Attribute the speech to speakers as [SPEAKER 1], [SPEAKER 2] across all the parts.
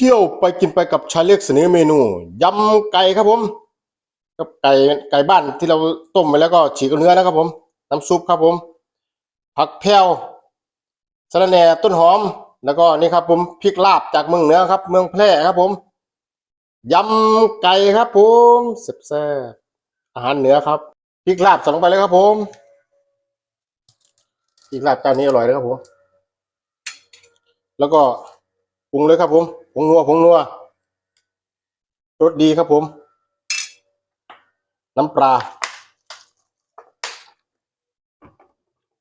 [SPEAKER 1] เที่ยวไปกินไปกับชายเล็กเสนอเมนูยำไก่ครับผมกับไก่ไก่บ้านที่เราต้มไปแล้วก็ฉีกเอาเนื้อนะครับผม น้ำซุปครับผม ผักแพรวสะระแหน่ต้นหอม แล้วก็นี่ครับผมพริกลาบจากเมืองเหนือครับ เมืองแพร่ครับผมยำไก่ครับผมแซ่บๆอาหารเหนือครับพริกลาบใส่ลงไปเลยครับผมพริกลาบจานนี้อร่อยนะครับผม แล้วก็ ปรุงเลยครับผมผงนัวผงนัวรสดีครับผม น้ำปลา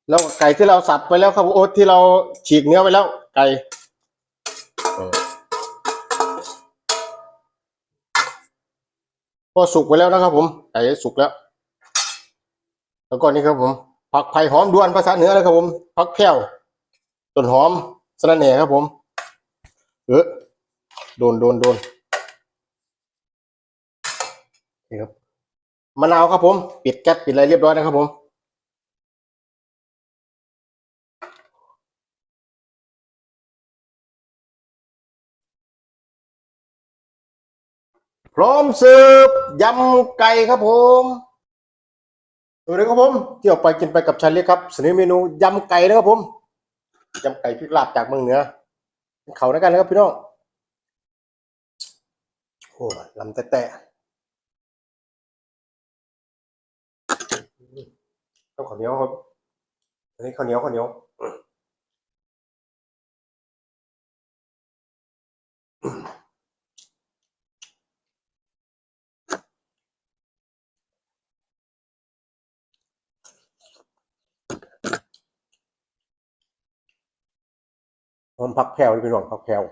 [SPEAKER 1] แล้วไก่ที่เราสับไปแล้วครับโอ๊ตที่เราฉีกเนื้อไปแล้ว ไก่เออก็สุกไปแล้วนะครับผมไก่สุกแล้ว แล้วก็นี่ครับผม ผักไผ่หอมด้วนภาษาเหนือเลยครับผมผักแพ้วต้นหอมสะระแหน่ครับผม เออโดนโดนโดนนี่ครับมะนาวครับผม ปิดแก๊สปิดอะไรเรียบร้อยนะครับผมพร้อมเสิร์ฟยำไก่ครับผมสวัสดีครับผมเที่ยวไปกินไปกับชันเล็กครับสนอเมนูยำไก่นะครับผมยำไก่พริกลาบจากเมืองเหนือ เขาแล้วกันนะครับพี่น้องโอ้ลำแต่แต่ต้องข้าวเหนียวครับอันนี้ข้าวเหนียวข้าวเหนียว มผักแพรวพี่น้องผักแพรว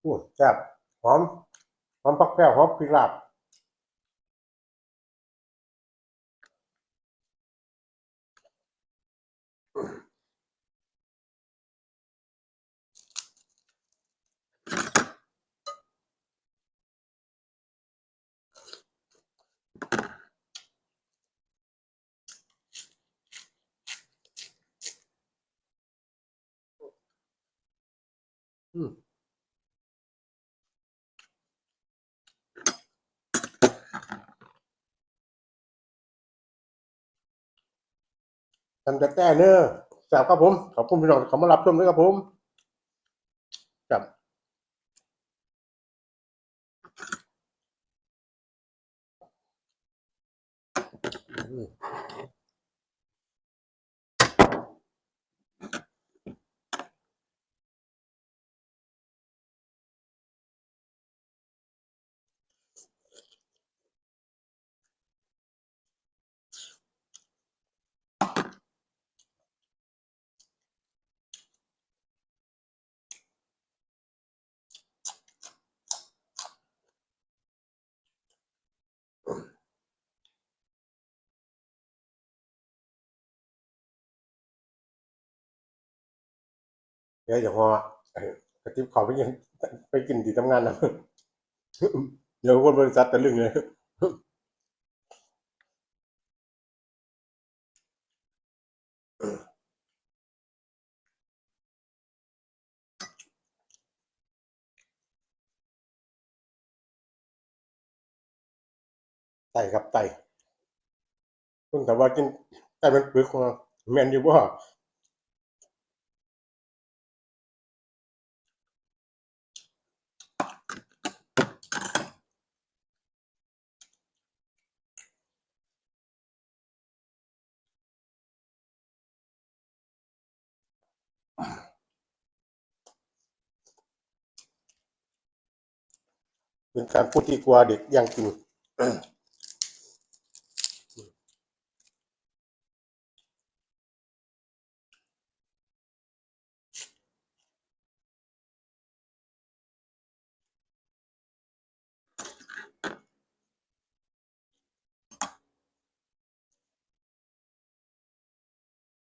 [SPEAKER 1] โอ้แซ่บหอม หอมผักแพรวหอมพริกลาบ อืมทำแต่แต่เนอะแซ่บครับผม ขอบคุณพี่น้องเขามารับชมด้วยครับผมครับอืม เดี๋ยวเดี๋ยวพอกระติบขอไปยังไปกินที่ทำงานนะเดี๋ยวคนบริษัทตะลึงเลย ไต่ครับไต่เพิ่งแต่ว่ากินไต่มันปึกมาแมนอยู่ว่าเป็นการพูดที่กลัวเด็กยังกิน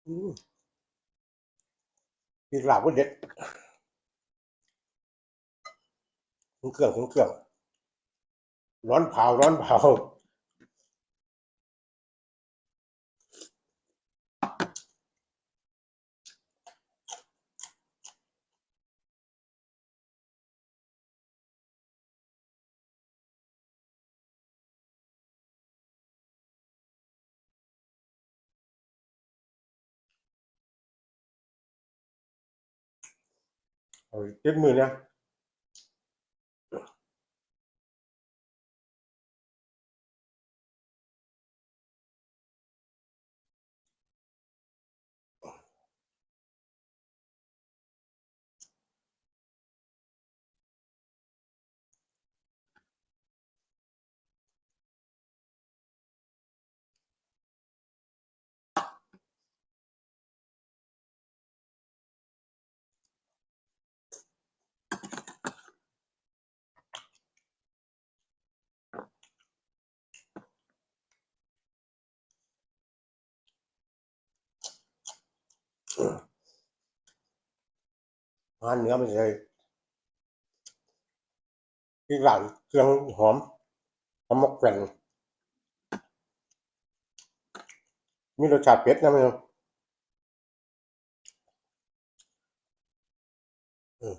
[SPEAKER 1] อืมพริกลาบก็เด็ดถึงเครื่องถึงเครื่อง ร้อนเผาร้อนเผา เอา มือเนี่ยอาหารเหนือมันจะพริกลาบเครื่องหอมหอมมกแกว่นมีรสชาติเผ็ดนะมันอืม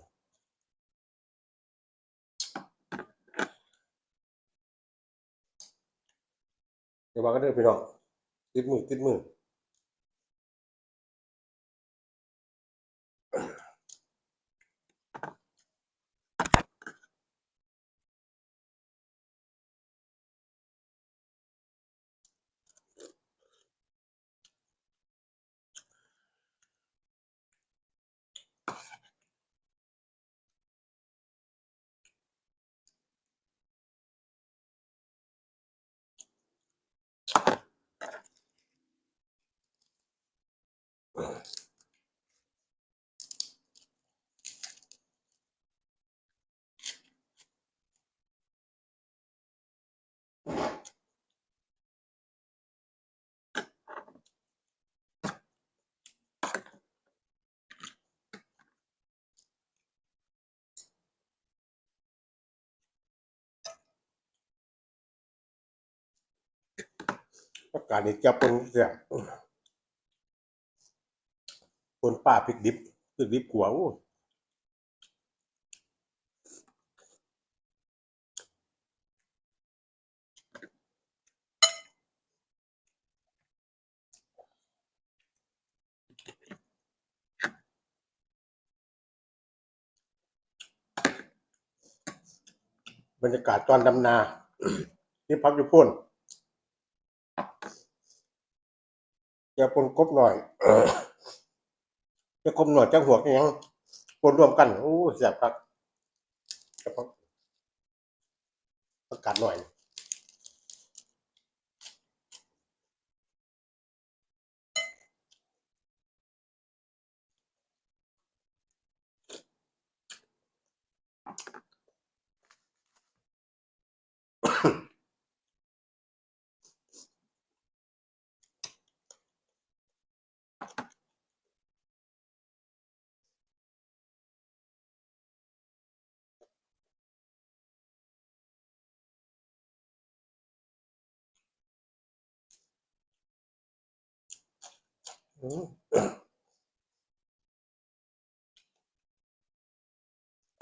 [SPEAKER 1] เดี๋ยวมาก็เด้อพี่น้องติดมือติดมือ ประกาศนี่จะเป็นเสียบปนป้าพริกดิบพริกดิบขัวอู้บรรยากาศตอนดำนาที่พักอยู่พ่น จะปนกบหน่อยจะกบหน่อยจังหัวกันยังปนรวมกันโอ้แสบครับกระเพาะประกาศหน่อย เข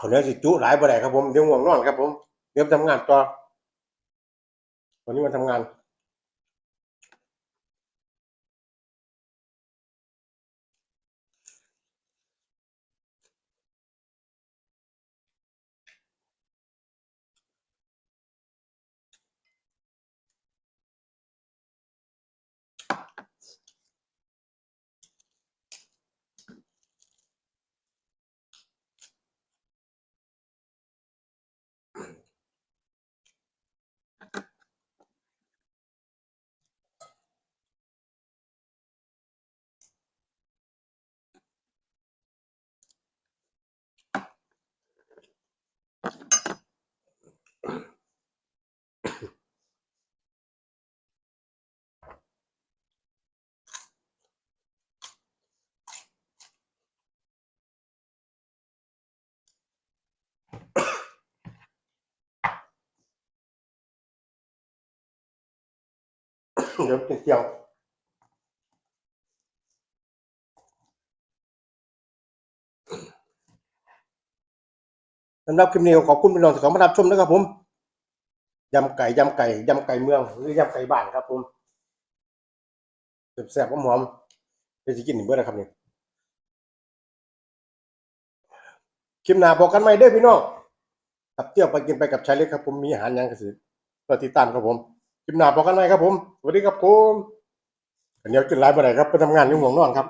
[SPEAKER 1] าเนี้สิจุหลายประเด้ครับผมเดี๋ยวง่วงนอนครับผมเดี๋ยวทำงานต่อวันนี้มาทำงาน เดี๋ยวเที่ยวสำหรับคลิปนี้ขอบคุณพี่น้องที่เข้ามารับชมนะครับผมยำไก่ยำไก่ยำไก่เมืองหรือยำไก่บ้านครับผมแซ่บๆหอมๆเดี๋ยวจะกินเบื่อนะครับนี่คลิปหน้าบอกกันใหม่เด้อพี่น้องขับเที่ยวไปกินไปกับชายเล็กครับผมมีอาหารยังกระสือติดตามครับผม คลิปหน้าบอกกันใหม่ครับผม สวัสดีครับผมอันนี้กินไลฟ์ไปไหนครับ ไปทำงานยุ่งห่วงนอนครับ